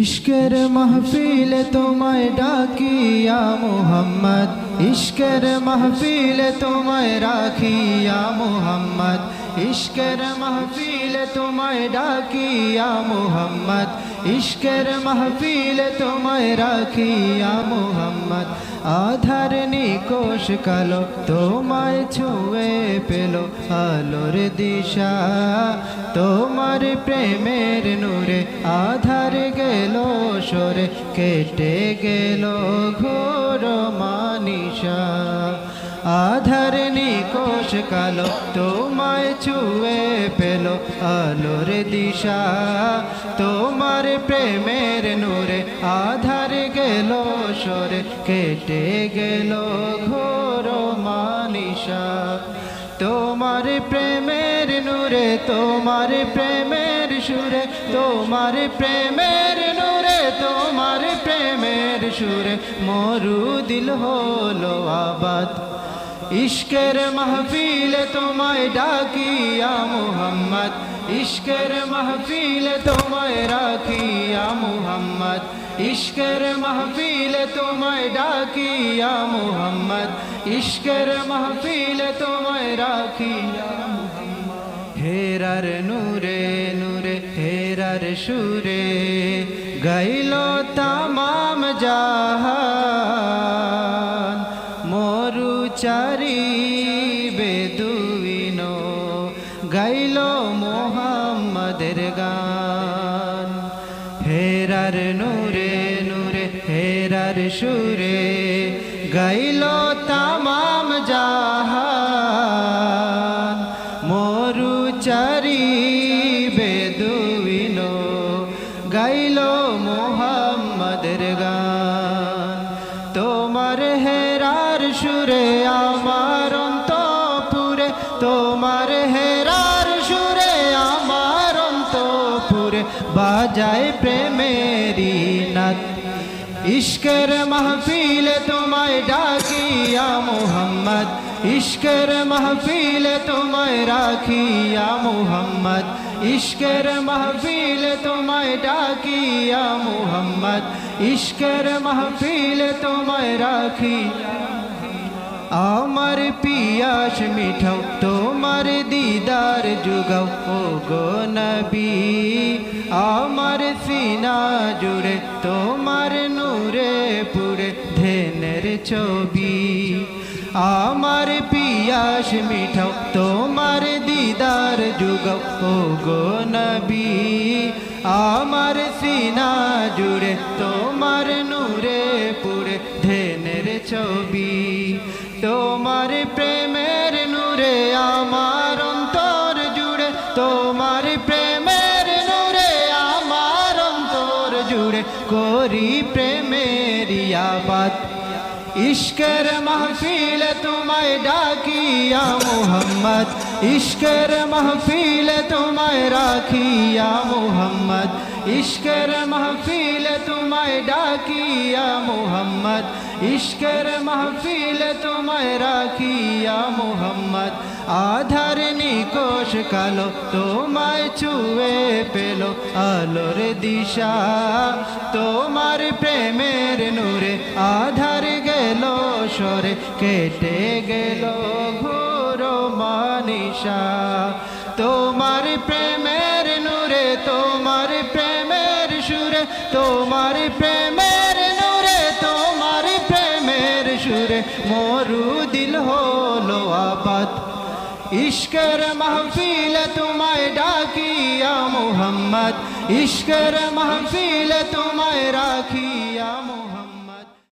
ইশকের মাহফিল তোমায় ডাকিয়া মোহাম্মদ। ইশকের মাহফিল তোমায় রাখিয়া মোহাম্মদ। ইশকের মাহফিল তোমায় ডাকিয়া মোহাম্মদ। ইশকের মাহফিল তোমায় রাখিয়া মোহাম্মদ। আধার নিকোষ কালো তোমায় ছুঁয়ে পেল আলোর দিশা। তোমার প্রেমের নূরে আধার গেল, সরে কেটে গেল ঘোর মানিসা আধার নিকোষ কালো, তোমায় ছুঁয়ে পেল আলোর দিশা। তোমার প্রেমের নূরে আধার গেল সরে কেটে গেল ঘোর মানিসা তোমার প্রেমের নূরে, তোমার প্রেমের সুরে, তোমার প্রেমের নূরে তোমার প্রেমের সুরে মরু দিল হলো আবাদ। ইশকের মাহফিল তোমায় ডাকিয়া মুহাম্মদ। ইশকের মাহফিল তোমায় রাখিয়া মুহাম্মদ। ইশকের মাহফিল তোমায় ডাকিয়া মুহাম্মদ। ইশকের মাহফিল তোমায় রাখিয়া হেরার নূরে নূরে হেরার সুরে গাইল তামাম জাহান। মরু চারি বেদুইন গাইল মোহাম্মদের গান। হেরার নূরে নূরে, হেরার সুরে গাইল তামাম মোহাম্মদের গান। তোমার হেরার সুরে আমার অন্তপুরে, তোমার হেরার সুরে আমার অন্তপুরে বাজায় প্রেমেরি নাথ ইশকের মাহফিল তোমায় ডাকিয়া মোহাম্মদ। ইশকের মাহফিল তোমায় রাখিয়া মোহাম্মদ। ইশকের মাহফিল তোমায় ডাকিয়া মোহাম্মদ। ইশকের মাহফিল তোমায় রাখিয়া আমার পিয়াস মিঠাও, তোমার দিদার যুগাও। ও গো নবী, আমার সিনা জুড়ে তোমার নূরে পুরে ধেনের ছবি। আমার পিয়াস মিঠাও, তোমার দিদার যুগাও ও গো নবী। আমার সিনা জুড়ে, তোমার নূরে পুরে ধেনের ছবি। তোমার প্রেমের নূরে, আমার অন্তর জুড়ে। তোমার প্রেমের নূরে, আমার অন্তর জুড়ে। করি প্রেমের আবাদ। ইশকের মাহফিল তোমায় ডাকিয়া মোহাম্মদ। ইশকের মাহফিল তোমায় রাখিয়া মোহাম্মদ। ইশকের মাহফিল তোমায় ডাকিয়া মোহাম্মদ। ইশকের মাহফিল তোমায় রাখিয়া মোহাম্মদ। আধার নিকোষ কালো তোমায় ছুঁয়ে পেল আলোর দিশা। তোমার সরে কেটে গেল ঘোর মানিসা। তোমার প্রেমের নূরে, তোমার প্রেমের সুরে, তোমার প্রেমের নূরে, তোমার প্রেমের সুরে মরু দিল হলো আবাদ ইশকের মাহফিল তোমায় ডাকিয়া মোহাম্মদ। ইশকের মাহফিল তোমায় রাখিয়া